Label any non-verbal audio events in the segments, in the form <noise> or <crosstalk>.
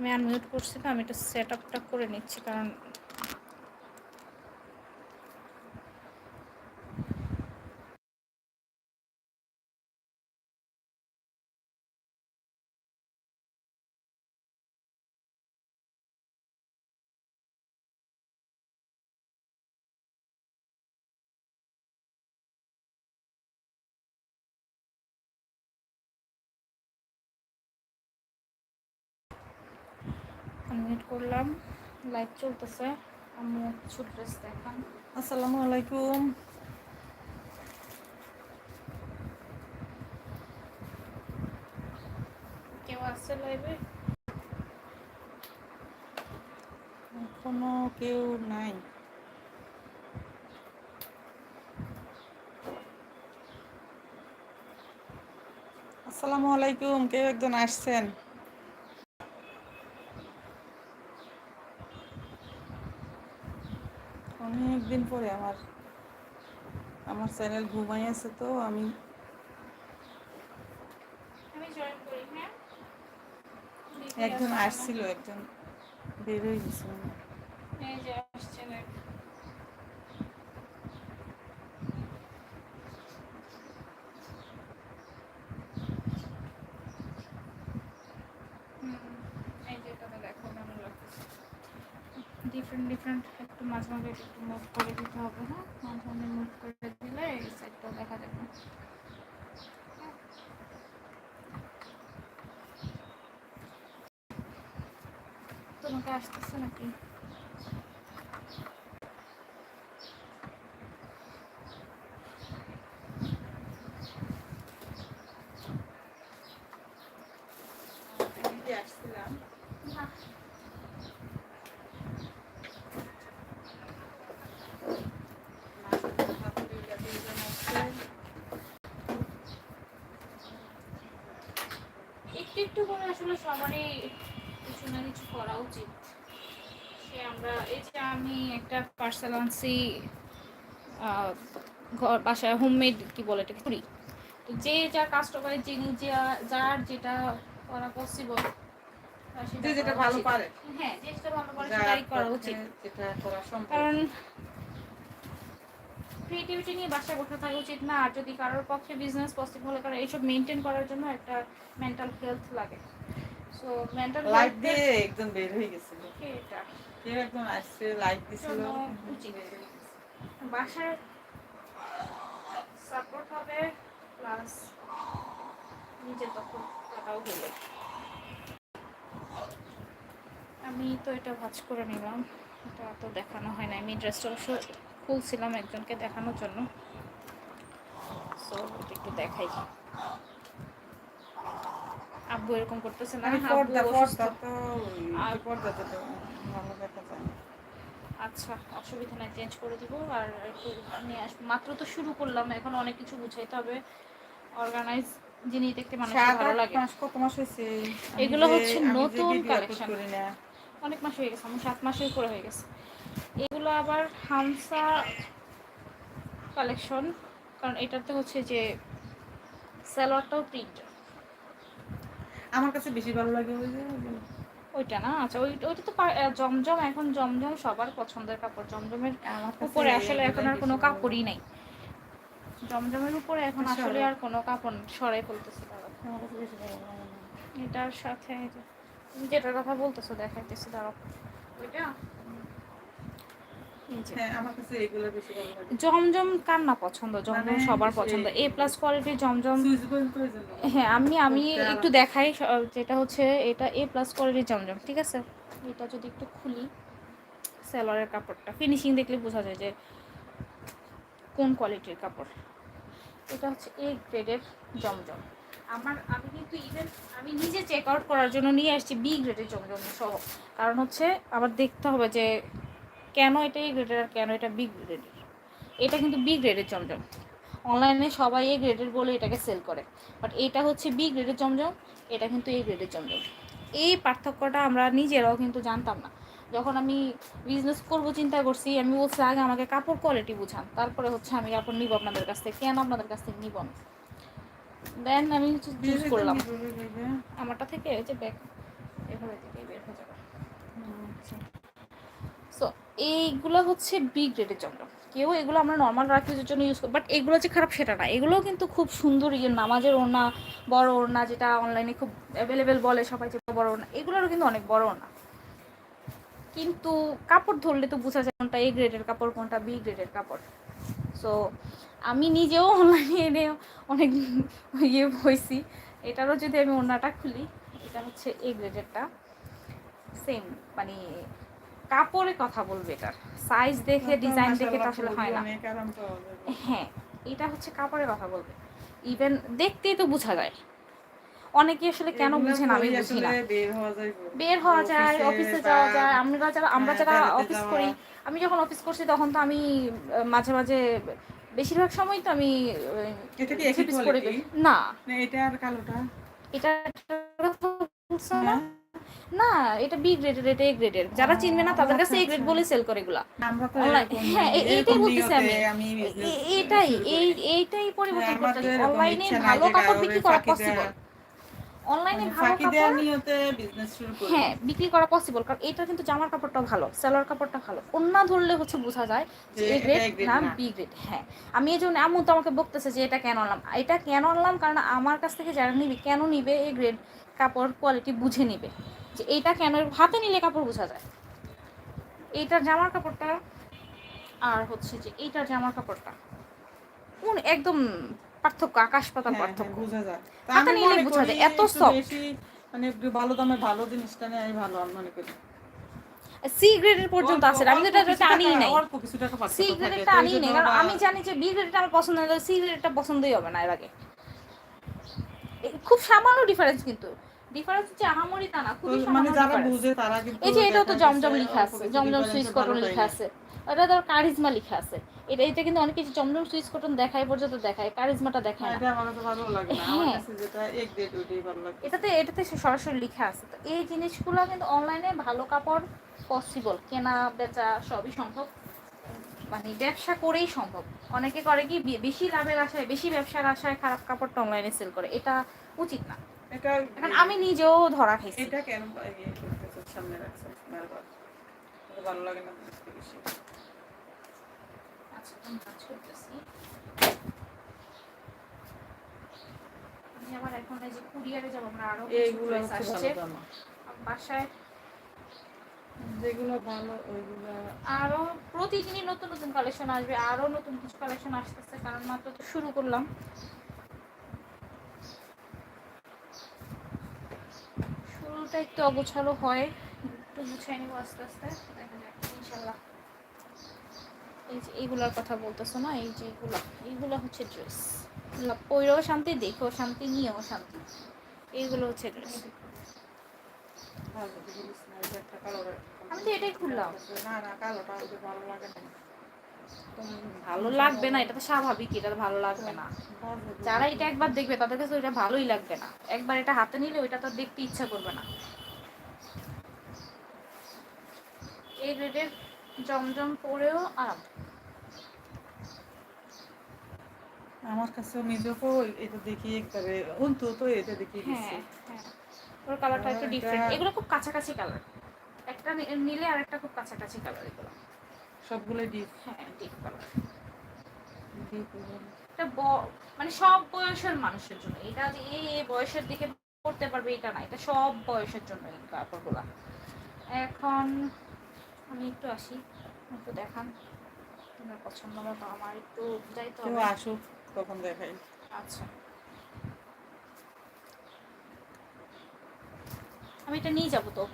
আমি আনমিউট করছি তো আমি এটা সেট আপটা করে নিচ্ছি কারণ আনমিউট করলাম। লাইভ চলতেছে। আম্মু কিছু ড্রেস দেখান। আসসালামু আলাইকুম। কেউ আছে লাইভে এখনও কেউ নাই। আসসালামু আলাইকুম, কেউ একজন আসছেন অনেক দিন পরে আমার আমার চ্যানেল ঘুমাই আছে তো আমি হ্যাঁ? একজন আসছিল একজন বের হয়ে গেছে মনে হয়। এই যে আসছে দেখ হুম, এই যে এটাতে দেখো কেমন লাগতেছে ডিফারেন্ট একটু মাঝে মাঝে একটু মুভ করে দিতে হবে হ্যাঁ মাঝে মাঝে মুভ করে দিলে এই সাইডটা দেখা যাবে। তোমাকে আসতেছে নাকি আমি আসছিলাম না একটু করে আসলে সবারই কিছু না কিছু করা উচিত। সে আমরা এই যে আমি একটা পার্সেল আনছি ঘর বাসায় হোমমেড কি বলে এটাকে? করি তো যে যা কাস্টমারের যিনি যা- যার যেটা করা পসিবল যে যেটা ভালো পারে। হ্যাঁ যে যেটা ভালো পারে সেটাই করা উচিত। যেটা করা সম্ভব। কারণ ক্রিয়েটিভিটি নিয়ে বাসায় বসে থাকা উচিত না। আর যদি কারোর পক্ষে বিজনেস পসিবল করে এইসব মেনটেন করার জন্য একটা মেন্টাল হেলথ লাগে। সো মেন্টাল লাইট দিয়ে একজন বের হয়ে গেছিল। এটা কেউ একজন আসছে লাইট দিছিল। উচিত। বাসার সাপোর্ট হবে প্লাস নিজের তখন টাকাও হলো। আমি তো এটা ভাজ করে নিলাম। এটা তো দেখানো হয় না আমি ড্রেসটা অবশ্য খুলছিলাম একজনকে দেখানোর জন্য। সো একটু দেখাই। আব্বু এরকম করতেছে না? না। আচ্ছা অসুবিধা নাই চেঞ্জ করে দিব আর একটু নিয়ে আসব মাত্র তো শুরু করলাম এখন অনেক কিছু বুঝাইতে হবে। অর্গানাইজ জিনিস দেখতে মানুষ ভালো লাগে। কত মাস হয়েছে? এগুলো হচ্ছে নতুন video upload collection। করি না। অনেক মাস হয়ে গেছে আমার সাত মাসের উপরে হয়ে গেছে। এগুলো আবার হামসা কালেকশন কারণ এটাতে হচ্ছে যে সালোয়ারটাও প্রিন্ট আমার কাছে বেশি ভালো লাগে ওই যে ওইটা না? আচ্ছা ওই ওইটা তো জমজম এখন জমজম সবার পছন্দের কাপড়। জমজমের উপরে আসলে এখন আর কোনো কাপড়ই নাই। জমজমের উপরে এখন আসলে আর কোনো কাপড় সরাই ফেলতেছে। এটার সাথে যেটার কথা বলতেছো দেখাইতেছি দাঁড়াও। ওইটা এই যে। হ্যাঁ আমার কাছে এগুলো বেশি ভালো লাগে জমজম কার না পছন্দ জমজম মানে সবার পছন্দ। এ প্লাস কোয়ালিটির জমজম। হ্যাঁ আমি আমি একটু দেখাই যেটা হচ্ছে এটা এ প্লাস কোয়ালিটির জমজম ঠিক আছে? এটা যদি একটু খুলি সেলরের কাপড়টা। ফিনিশিং দেখলে বোঝা যায় যে কোন কোয়ালিটির কাপড়। এটা হচ্ছে এ গ্রেডের জমজম। আমার আমি কিন্তু ইভেন আমি নিজে চেক আউট করার জন্য নিয়ে আসছি বি গ্রেডের জমজম সহ। কারণ হচ্ছে আবার দেখতে হবে যে কেন এটা এ গ্রেডের আর কেন এটা বি গ্রেডের এটা কিন্তু বি গ্রেডের জমজম অনলাইনে সবাই এ গ্রেডের বলে এটাকে সেল করে। বাট এটা হচ্ছে বি গ্রেডের জমজম এটা কিন্তু এ গ্রেডের জমজম এই পার্থক্যটা আমরা নিজেরাও কিন্তু জানতাম না। যখন আমি বিজনেস করব চিন্তা করছি আমি বলছি আগে আমাকে কাপড় কোয়ালিটি বুঝান। তারপরে হচ্ছে আমি কাপড় নিব আপনাদের কাছ থেকে। কেন আপনাদের কাছ থেকে নিব না? দেন আমি চুজ করলাম। আমারটা থেকে এই যে ব্যাগ এভাবে দিকেই বের হয়ে যাবে। আচ্ছা। এইগুলো হচ্ছে বি গ্রেডের জমজম কেউ এগুলো আমরা নর্মাল রাখিজের জন্য ইউজ করি বাট এগুলো যে খারাপ সেটা না। এগুলোও কিন্তু খুব সুন্দর ইয়ে নামাজের ওড়না, বড় ওড়না যেটা অনলাইনে খুব অ্যাভেলেবেল বলে সবাই যে বড় ওড়না, এগুলোরও কিন্তু অনেক বড় ওড়না। কিন্তু কাপড় ধরলে তো বোঝা যায় কোনটা এ গ্রেডের কাপড়, কোনটা বি গ্রেডের কাপড়। সো আমি নিজেও অনলাইনে এনে অনেক ইয়ে হয়েছি। এটারও যদি আমি ওড়নাটা খুলি, এটা হচ্ছে এ গ্রেডেরটা সেম মানে কাপড়ে কথা বলবে এটার। সাইজ দেখে ডিজাইন দেখে তো আসলে হয় না। হ্যাঁ এটা হচ্ছে কাপড়ে কথা বলবে। ইভেন দেখতেই তো বোঝা যায়। অনেকে আসলে কেন বুঝে না আমি বুঝি না। বের হওয়া যায় অফিসে যাওয়া যায় আমরা যারা আমরা হ্যাঁ, যারা অফিস করি আমি যখন অফিস করছি তখন তো আমি মাঝে মাঝে বেশিরভাগ সময় তো আমি এটা? না। এটা আর কালোটা? এটা না? এটা বি গ্রেডের এটা এ গ্রেডের যারা চিনবে না তাদের কাছে এ গ্রেড। বলে সেল করে এগুলা। হ্যাঁ, এ- এইটাই বলতেছি আমি। এ- এটাই এই এইটাই পরিবর্তন করতে অনলাইনে ভালো কাপড় বিক্রি করা পসিবল অনলাইনে ভালো কাপড় নিয়তে বিজনেস শুরু করি। হ্যাঁ বিক্রি করা পসিবল কারণ এটা কিন্তু জামার কাপড়টা ভালো সেলোয়ার কাপড়টা ভালো। অন্য ধরলে হচ্ছে বোঝা যায় যে এ গ্রেড না। বি গ্রেড হ্যাঁ আমি এই জন্য এমন তো আমাকে বকতেছে যে এটা কেন আনলাম? এটা কেন আনলাম? কারণ আমার কাছ থেকে যারা নিবে কেন নিবে এই গ্রেড কাপড় কোয়ালিটি বুঝে নিবে। যে এইটা কেন? হাতে নিলে কাপড় বোঝা যায়। এইটার জামার কাপড়টা আর হচ্ছে যে এইটার জামার কাপড়টা। কোন একদম পার্থক্য আকাশ পাতাল হ্যাঁ, হ্যাঁ, পার্থক্য। বোঝা যায়। হাতে নিলে বোঝা যায়, এত। বেশি মানে একটু ভালো দামে ভালো জিনিসটা নিয়ে আমি ভালো মনে করি। সি গ্রেডের পর্যন্ত আছে আমি এটা কিছু আনি নাই। সি গ্রেডেরটা তো এই আনি জন্য কারণ আমি জানি যে বি গ্রেডটা আমার পছন্দ হলে সি গ্রেডটা পছন্দই হবে না এর আগে। খুব সামান্য ডিফারেন্স কিন্তু। ডিফারেন্স হচ্ছে আহামরি তা না খুবই মানে যারা বুঝে তারা কিন্তু এই যে এটাও তো জমজম লেখা আছে জমজম সুইস কটন লেখা আছে। এটা তো কারিজমা লেখা আছে। এটা এটা কিন্তু অনেক কিছু জমজম সুইস কটন দেখায় পর্যন্ত দেখায় কারিজমাটা দেখায় না। এটা আমার তো ভালো লাগে না। আমার হ্যাঁ। কাছে যেটা এক ডেট ওইটাই ভালো লাগে। এটাতে এটাতে সরাসরি লেখা আছে। তো এই জিনিসগুলো কিন্তু অনলাইনে ভালো কাপড় পসিবল কেনা বেচা সবই সম্ভব। মানে ব্যবসা করেই সম্ভব। অনেকে করে কি বেশি লাভের আশায় বেশি ব্যবসার আশায় খারাপ কাপড়টা অনলাইনে সেল করে। এটা উচিত না। এটা এখন আমি নিজেও ধরা খাইছি। এটা কেন সামনে রাখছো? বারবার ভালো লাগে না বেশি। আচ্ছা আমি কাজ করতেছি। আবার এখন এই যে কুরিয়ারে যাব আমরা আরও এইগুলো আসছে বাসায় যেগুলো ভালো ওইগুলো আরও প্রতিদিনই নতুন নতুন কালেকশন আসবে আরও নতুন কিছু কালেকশন আসতেছে কারণ মাত্র তো শুরু করলাম। শুরুটা একটু অগোছালো হয়। একটু গুছাই নিব আস্তে আস্তে। দেখা যাক ইনশাল্লাহ। এই যে এইগুলার কথা বলতেছো না? এই যে এইগুলা। এইগুলো হচ্ছে ড্রেস পইরেও শান্তি দেখেও শান্তি নিয়েও শান্তি। এইগুলো হচ্ছে ড্রেস আমি তো এটাই খুললাম। না না কালোটা ভালো লাগে না। ভালো লাগবে না এটা তো স্বাভাবিক এটা ভালো লাগবে না। যারা এটা একবার দেখবে তাদের কাছে ওইটা ভালোই লাগবে না। একবার এটা হাতে নিলে ওইটা তো দেখতে ইচ্ছা করবে না। এই রেডের জমজম পরেও আরাম। আমার এটা দেখি একবারে অন্তত এটা দেখি হ্যাঁ হ্যাঁ। ওর কালারটা একটু ডিফারেন্ট এগুলো খুব কাছাকাছি কালার একটা নিলে আর একটা খুব কাছাকাছি কালার এগুলো। সবগুলো ডিপ হ্যাঁ ডিপ কালার এটা মানে সব বয়সের মানুষের জন্য। এটা যে এই বয়সের দিকে পড়তে পারবে এটা না। এটা সব বয়সের জন্য এই কাপড়গুলা। এখন আমি একটু আসি। একটু দেখান। তোমার পছন্দ মতো আমার একটু কেউ হবে আসুক তখন দেখাই। আচ্ছা। আমি এটা নিয়ে যাব তো।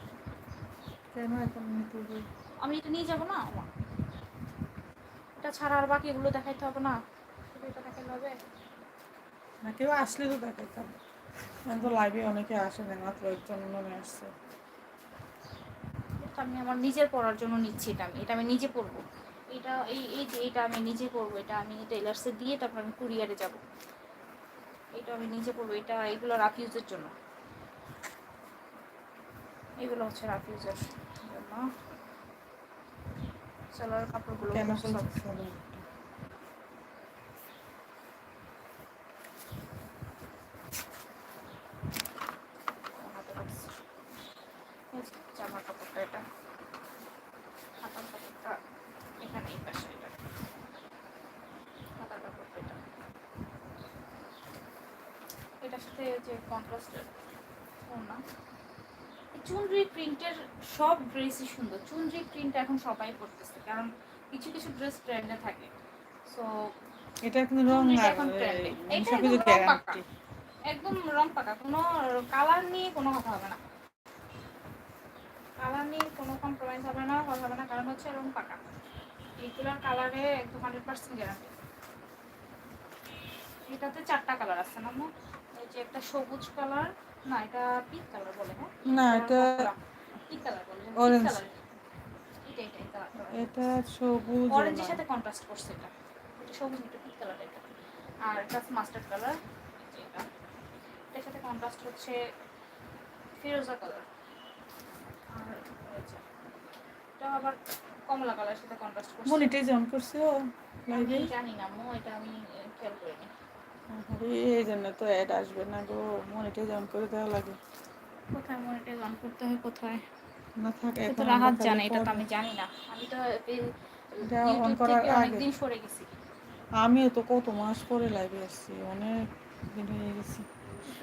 কেন এখন আমি এটা নিয়ে যাব না? আমার এটা ছাড়া আর বাকি এগুলো দেখাইতে হবে না। শুধু এটা দেখাইতে হবে। না কেউ আসলে তো দেখাইতাম আমি তো লাইভে অনেকে আসে না মাত্র একজন মনে আসছে। আমি আমার নিজের পড়ার জন্য নিচ্ছি এটা আমি। এটা আমি নিজে পরবো এটা এই এই যে এটা আমি নিজে পরবো এটা আমি টেলার্সে দিয়ে তারপর আমি কুরিয়ারে যাব। এটা আমি নিজে পরবো এটা এগুলো রাফ ইউজের জন্য। এগুলো হচ্ছে রাফ ইউজের জন্য। সেলোয়ার কাপড়গুলো কেন কাপড়টা এটা। হাতার কাপড়টা এখানে এই এটা। হাতার কাপড়টা এটা। এটার সাথে যে কন্ট্রাস্টের না চুনরি প্রিন্টের সব ড্রেসই সুন্দর। চুনরি প্রিন্ট এখন সবাই পরতেছে কারণ কিছু কিছু ড্রেস ট্রেন্ডে থাকে। সো এটা কিন্তু রং এখন trend-এ। এই এটা একদম রং পাকা। গ্যারান্টি একদম রং পাকা কোনো কালার নিয়ে কোনো কথা হবে না। কালার নিয়ে কোনো কম্প্রোমাইজ হবে না কথা হবে না কারণ হচ্ছে রং পাকা। এইগুলোর কালারে একদম হান্ড্রেড পার্সেন্ট গ্যারান্টি এটাতে চারটা কালার আছে না যে একটা সবুজ কালার না এটা পিঙ্ক কালার বলে হ্যাঁ? না এটা কালার বলে. এটা এটা এটা সবুজ অরেঞ্জের সাথে কন্ট্রাস্ট করছে এটা। সবুজ এটা পিঙ্ক কালার এটা আর এটা মাস্টার্ড কালার এটা। এটার সাথে কন্ট্রাস্ট হচ্ছে ফিরোজা কালার আর এটা আবার কমলা কালারের সাথে কন্ট্রাস্ট করছে। মনিটাইজ অন করছ আমি জানি না মো এটা আমি খেয়াল করিনি। এই জন্য তো অ্যাড আসবে না গো। মনিটাইজ অন করে দেওয়া লাগে। কোথায় মনিটাইজ অন করতে হয় কোথায়? না থাকে এটা তো রাহাত জানে এটা তো আমি জানি না। আমি তো ইউটিউব করার আগে। অনেকদিন সরে গেছি। আমিও তো কত মাস পরে লাইভে আসছি অনেক দিন হয়ে গেছে।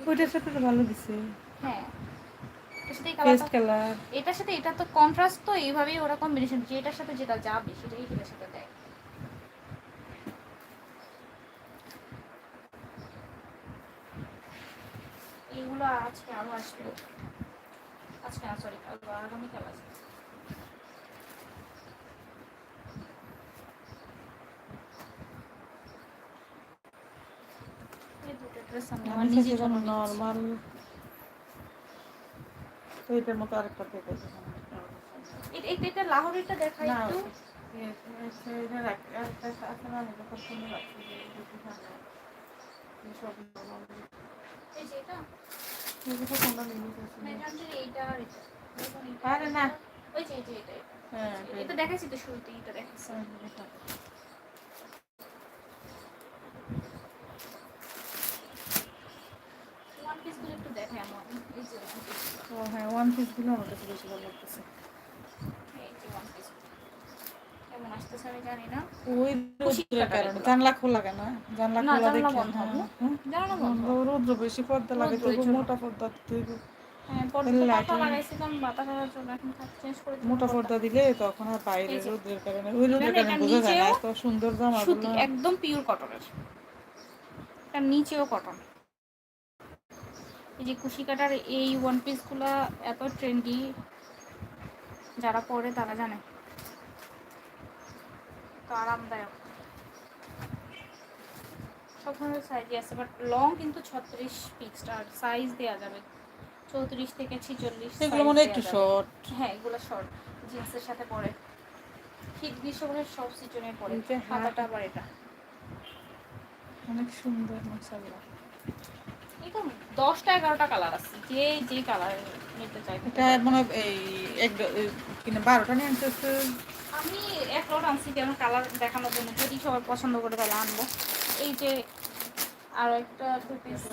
ওইটার সাথে তো ভালো দিছে। হ্যাঁ। এটার সাথে পেস্ট কালার এটার সাথে এটা তো কন্ট্রাস্ট তো এইভাবেই ওরা কম্বিনেশন যেটার সাথে যেটা যাবে সেটাই এটার সাথে দেয়। এইগুলো আজকে আরও আসবে। আজকে না সরি কাল বা আগামীকাল আসবে। নর্মাল তো এটার মতো আরেকটা পেতে এটা এটা- এটা দেখাই না একটু। আর না। ওই যে এটা। হ্যাঁ এটা। দেখাচ্ছি তো শুরুতে এটা দেখাচ্ছি ওয়ান পিসগুলো একটু দেখাই আমার। এই যে one piece গুলো। ও হ্যাঁ ওয়ান পিসগুলো আমার কাছে বেশি ভালো লাগতেছে। কেমন আসতেছে আমি জানি না। ওই রোদ্রের কারণে জানলা খোলা কেন জানলা খোলা জানলা দেখে বন্ধ, হ্যাঁ। হ্যাঁ। রৌদ্র বেশি পর্দা লাগে। মোটা। হ্যাঁ মোটা পর্দা। দিলে তখন আর বাইরে রোদ্রের কারণে ওই রোদ্রের কারণে বোঝা যায় না এত সুন্দর জামা একদম পিওর কটনের তার নিচেও কটন এই যে কুশি কাটার এই ওয়ান পিসগুলো এত ট্রেন্ডি যারা পরে তারা জানে তো আরামদায়ক। সব ধরনের সাইজই আছে বাট লং কিন্তু ছত্রিশ ফিক্সড আর সাইজ দেওয়া যাবে। চৌত্রিশ থেকে ছিচল্লিশ সেগুলো মনে একটু শর্ট হ্যাঁ এগুলো শর্ট জিন্সের সাথে পরে। শীত গ্রীষ্মকালের সব সিজনে পরে। হাতাটা আবার এটা। অনেক সুন্দর মাশাআল্লাহ এটা দশটা এগারোটা কালার আছে যে যে কালার নিতে চাই এটা মনে হয় এই এক কিনা বারোটা নিয়ে আনতেছে আমি এক লোট আনছি আমার কালার দেখানোর জন্য। যদি সবাই পছন্দ করে তাহলে আনব। এই যে আরও একটা টু পিস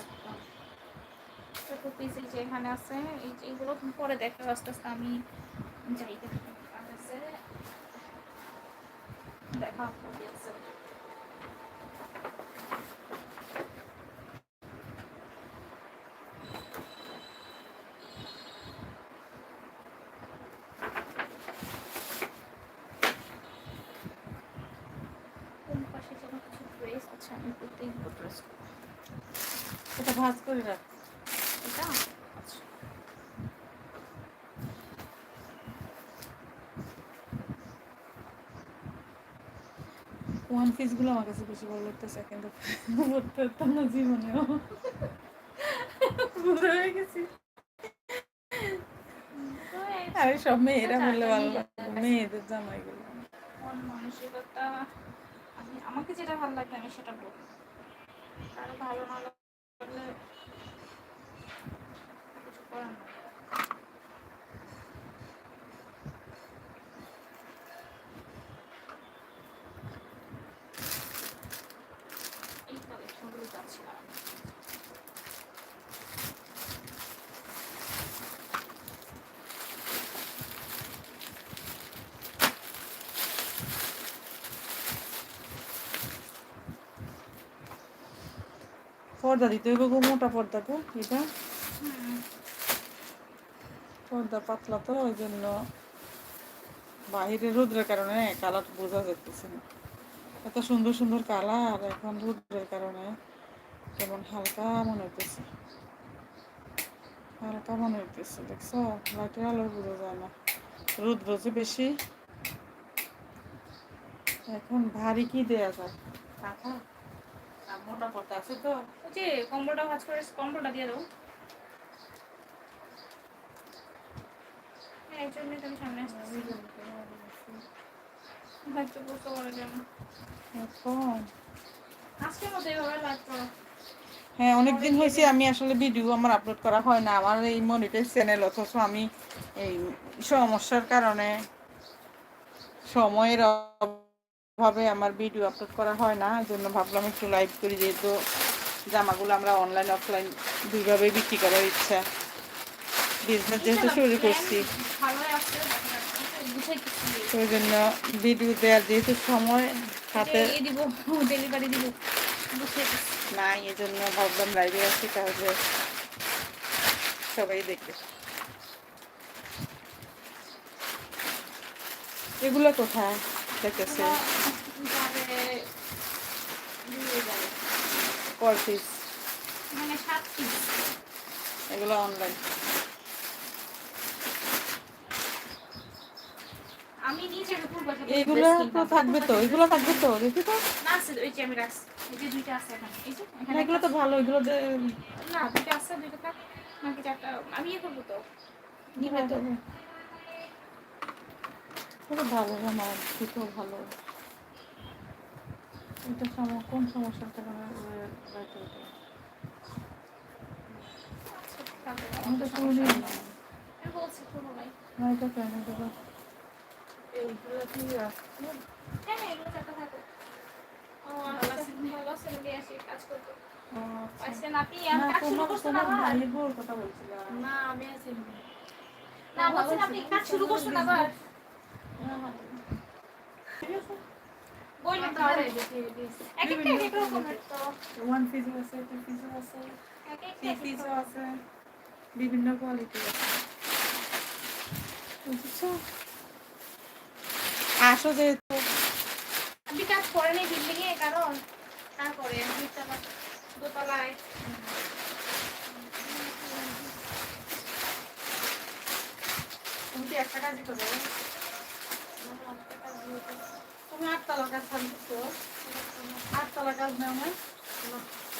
টু পিস এই যে এখানে আছে। এই যে এইগুলো পরে দেখো আস্তে আস্তে আমি যাই দেখা। দেখা বাকি আছে। কোন পাশে যেন কিছু ড্রেস আছে আমি প্রত্যেক ড্রেস এটা ভাজ করে রাখ এটা আচ্ছা ওয়ান পিসগুলো আমার কাছে বেশি ভালো লাগতেছে, কিন্তু পড়তে পারতাম না জীবনেও। বুড়ো হয়ে গেছি। আরে সব মেয়েরা বললে ভালো মেয়েদের জামা এগুলো মন মানসিকতা, আমি, আমাকে যেটা ভালো লাগে আমি সেটা বলব। কারও ভালো না লাগলে কিছু করার নেই এই কালেকশনগুলো যাচ্ছিলাম পর্দা দিতে হইব গো, মোটা পর্দা গো এটা। পর্দা পাতলা তো ওই জন্য বাহিরে রোদ্রের কারণে কালার বোঝা যাচ্ছে না। এত সুন্দর সুন্দর কালার এখন রোদ্রের কারণে কেমন হালকা মনে হইতেছে। হালকা মনে হইতেছে, দেখছ? লাইটের আলো বোঝা যায় না। রোদ রোজে বেশি। এখন ভারী কি দেয়া যায়? কাঁথা? মোটা পর্দা আছে তো। ওই যে কম্বলটা ভাজ করে কম্বলটা দিয়ে দাও। হ্যাঁ এই জন্যই তো আমি সামনে আসতেছি। বুঝতে পারা আজকের মতো এইভাবে লাইভ করো। হ্যাঁ অনেকদিন হয়েছে আমি আসলে ভিডিও আমার আপলোড করা হয় না। আমার এই মনিটাইজ চ্যানেল অথচ আমি এই সমস্যার কারণে সময়ের অভাবে আমার ভিডিও আপলোড করা হয় না জন্য ভাবলাম একটু লাইভ করি যেহেতু জামাগুলো আমরা অনলাইন অফলাইন দুইভাবে বিক্রি করার ইচ্ছা বিজনেস যেহেতু শুরু করছি ওই জন্য ভিডিও দেওয়ার যেহেতু সময় হাতে এই দিব ডেলিভারি দিব বুঝাইতেছি নাই এই জন্য ভাবলাম লাইভে আসি তাহলে সবাই দেখবে। এগুলো কোথায় দেখতেছে যাবে পিস মানে সাত পিস এগুলো অনলাইন আমি নিচে উপর বসে এগুলো তো থাকবে তো এগুলো থাকবে তো দেখি তো। না আছে ওই যে আমি রাখছি। এই যে দুইটা আছে এখানে। এই যে এখানে এগুলো তো ভালো এগুলো না দুইটা আছে দুইটা থাক। নাকি চারটা আমি ইয়ে করব তো। নিবে তো। খুব ভালো আমার ভালো। এটা কোন সমস্যার কারণে লাইট ওঠে? আমি তো কোনোদিন আমি বলছি কোনো ভাই না এটা কেন দেবো এইগুলো কি আসছে হ্যাঁ হ্যাঁ এগুলো চারটা থাকো ভালো দিয়ে আসি কাজ করতে। না আমি আছি না বলছেন আপনি কাজ শুরু করছেন আবার আছে, আছে। আছে, বিভিন্ন কোয়ালিটি আছে। বুঝছ? আসো যেহেতু। আপনি কাজ করেন এই বিল্ডিং এ কারণ। তারপরে দুইতলা দোতলায়। তুমি একটা কাজই করবে তুমি আটতলা কাজ থাকছো আটতলা কাজ নাও না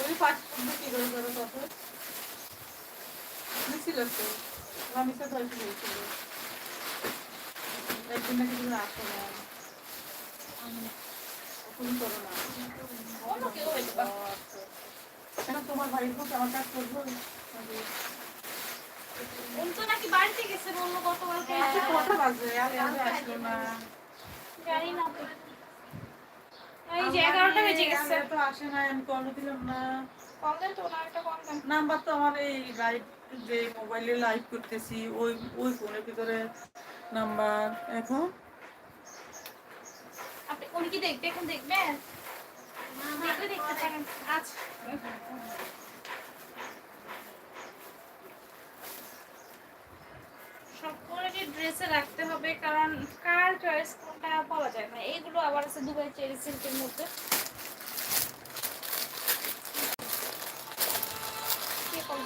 ওই পাঁচ কি করে করো কত মিছিল তো। আমি তো একদিন নাকি তুমি আসো না। তুমি করো না। কেন তোমার বাড়ির লোক আমার কাজ করব? নাকি? বাড়িতে গেছে বলল গতকালকে। আচ্ছা, কটা বাজে? আরে, আরে আসলো না। জানি না তো। এই যে এগারোটা বেজে গেছে। তো আসে না, আমি কল দিলাম না। কম দেন তো ওনার একটা কম দেন নাম্বার তো আমার এই লাইভ যে মোবাইলে লাইভ করতেছি ওই ওই ফোনের ভিতরে নাম্বার। এখন? আপনি উনি কি দেখবে? এখন দেখবেন দেখলে দেখতে পারেন আচ্ছা। সব কোয়ালিটির ড্রেসে রাখতে হবে, কারণ কার চয়েস কোনটা পাওয়া যায়? না এইগুলো আবার আছে দুবাই চেরি সিল্কের মধ্যে। কে কল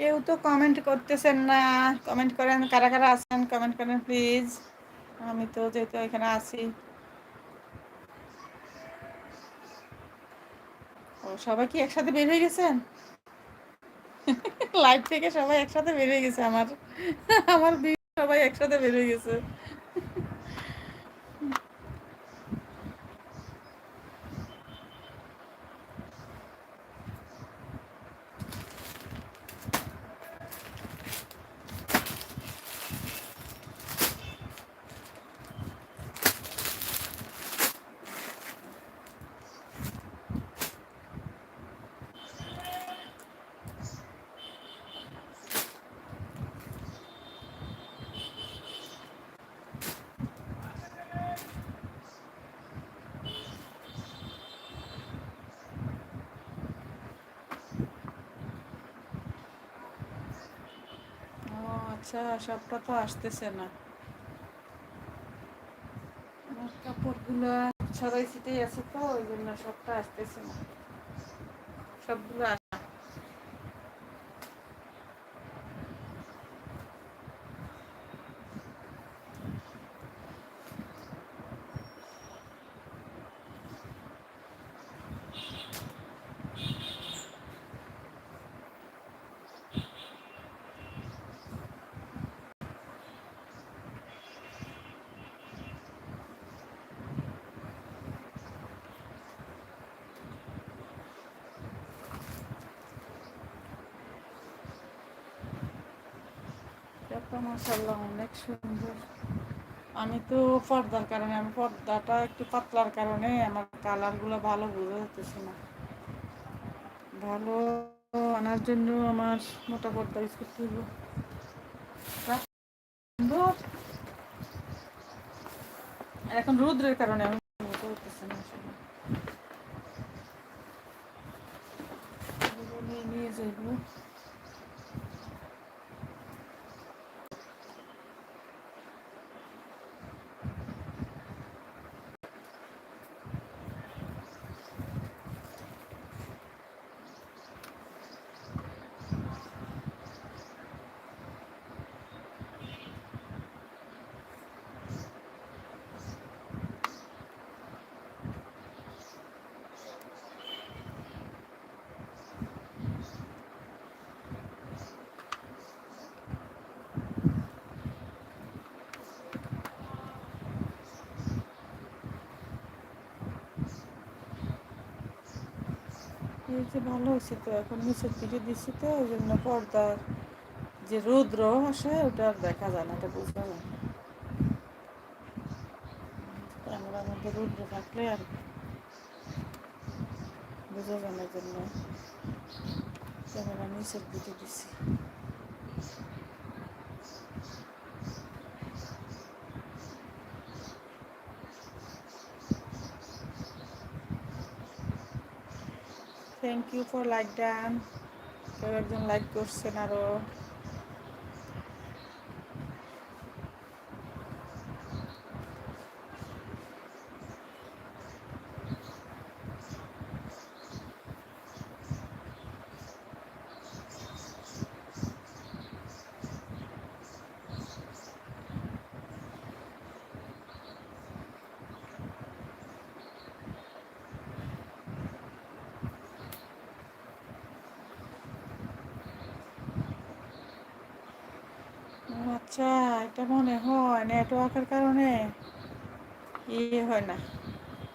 কেউ তো কমেন্ট করতেছেন না। কমেন্ট করেন, কারা কারা আছেন কমেন্ট করেন প্লিজ আমি তো যেহেতু এখানে আছি। ও, সবাই কি একসাথে বের হয়ে গেছেন? <laughs> লাইভ থেকে সবাই একসাথে বের হয়ে গেছে আমার। <laughs> আমার সবাই একসাথে বের হয়ে গেছে ও আচ্ছা সবটা তো আসতেছে না। আমার কাপড়গুলো ছড়াই ছিটেই আছে তো, ওই জন্য সবটা আসতেছে না। সবগুলো অনেক সুন্দর। আমি তো পর্দার কারণে, আমি পর্দাটা একটু পাতলার কারণে আমার কালারগুলো ভালো বোঝা যাচ্ছে না। ভালো আনার জন্য আমার মোটা পর্দা ইউজ করতে হবে এখন রৌদ্রের কারণে আমি নিয়ে যাইবো। যে ভালো হয়েছে তো। এখন নিচের দিকে দিচ্ছি তো, ওই জন্য পর্দা যে রৌদ্র আসে, ওটা আর দেখা যায় না, এটা বোঝা যায় ক্যামেরার মধ্যে রৌদ্র থাকলে আর বোঝা যায় না জন্য ক্যামেরা নিচের দিকে দিচ্ছি। ফর লাইক ডান কেউ একজন লাইক করছেন আরও ও এটা মনে হয় নেটওয়ার্কের কারণে ইয়ে হয় না,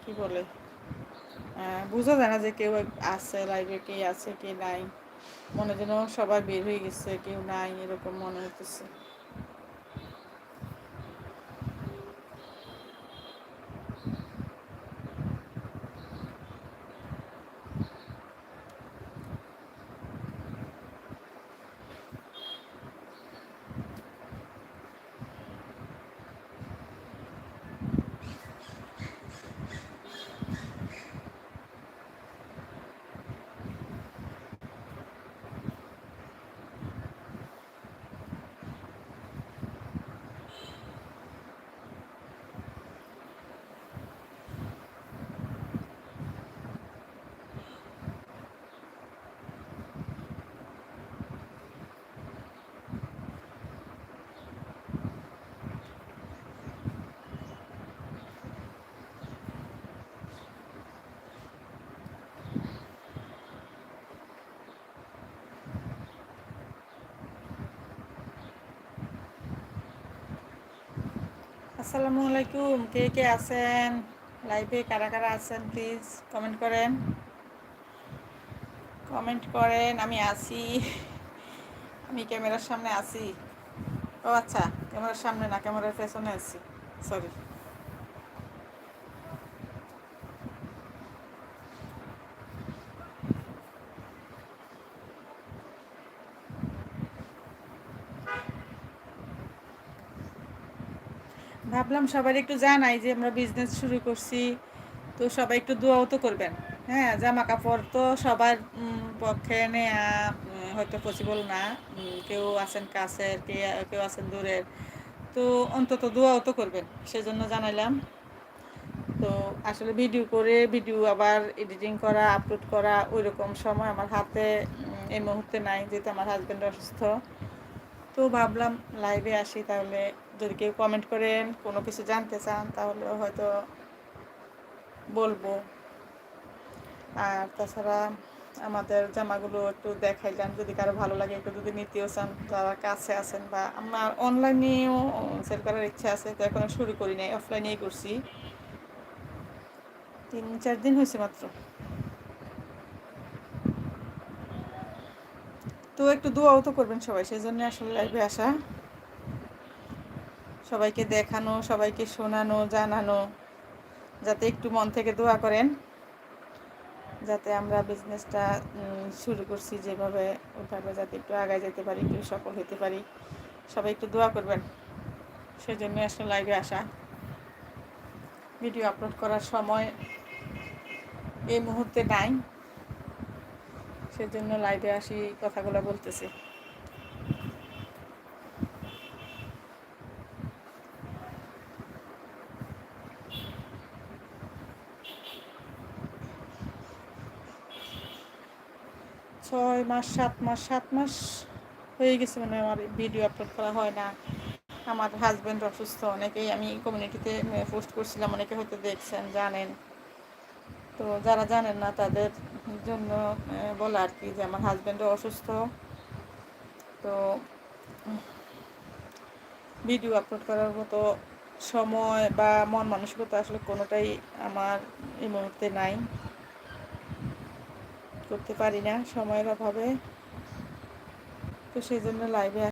কি বলে? বোঝা যায় না যে কেউ আছে লাইভে কে আছে কে নাই। মনে যেন সবাই বের হয়ে গেছে, কেউ নাই, এরকম মনে হতেছে আসসালামু আলাইকুম। কে কে আছেন? লাইভে কারা কারা আছেন প্লিজ কমেন্ট করেন। কমেন্ট করেন, আমি আছি। আমি ক্যামেরার সামনে আছি। ও আচ্ছা ক্যামেরার সামনে না, ক্যামেরার পেছনে আছি। সরি ভাবলাম সবাই একটু জানাই যে আমরা বিজনেস শুরু করছি তো সবাই একটু দোয়াও তো করবেন। হ্যাঁ জামা কাপড় তো সবার পক্ষে উম, হয়তো পসিবল না। কেউ আছেন কাছের কে- কেউ আছেন দূরের তো অন্তত দোয়াও তো করবেন। সেজন্য জানাইলাম। তো আসলে ভিডিও করে ভিডিও আবার এডিটিং করা আপলোড করা ওই রকম সময় আমার হাতে এই মুহূর্তে নাই যেহেতু আমার হাজব্যান্ড অসুস্থ। তো ভাবলাম লাইভে আসি তাহলে যদি কেউ কমেন্ট করেন, কোনো কিছু জানতে চান, তাহলে হয়তো বলব। আর তাছাড়া আমাদের জামাগুলো একটু দেখাইলাম যদি কারও ভালো লাগে, একটু যদি নিতেও চান, যারা কাছে আছেন বা আমার অনলাইনেও সেল করার ইচ্ছা আছে, তো এখনও শুরু করি নাই অফলাইনেই করছি। তিন, চার দিন হয়েছে মাত্র। তো একটু দোয়াও তো করবেন সবাই সেই জন্য আসলে লাইভে আসা। সবাইকে দেখানো, সবাইকে শোনানো, জানানো, যাতে একটু মন থেকে দোয়া করেন, যাতে আমরা বিজনেসটা শুরু করছি যেভাবে ওইভাবে যাতে একটু আগায় যেতে পারি, একটু সফল হতে পারি। সবাই একটু দোয়া করবেন। সেজন্য আসলে লাইভে আসা। ভিডিও আপলোড করার সময় এই মুহূর্তে নাই। সেজন্য লাইভে আসি, কথাগুলো বলতেছি। ছয় মাস, সাত মাস সাত মাস হয়ে গেছে মানে আমার ভিডিও আপলোড করা হয় না। আমার হাজব্যান্ড অসুস্থ, অনেকেই আমি কমিউনিটিতে পোস্ট করছিলাম, অনেকে হয়তো দেখছেন, জানেন। তো যারা জানেন না, তাদের জন্য বলা আর কি যে আমার হাজব্যান্ডও অসুস্থ। তো ভিডিও আপলোড করার মতো সময় বা মন মানসিকতা আসলে কোনোটাই আমার এই মুহূর্তে নাই। করতে পারি না সময়ের অভাবে। তো সেই জন্য লাইভে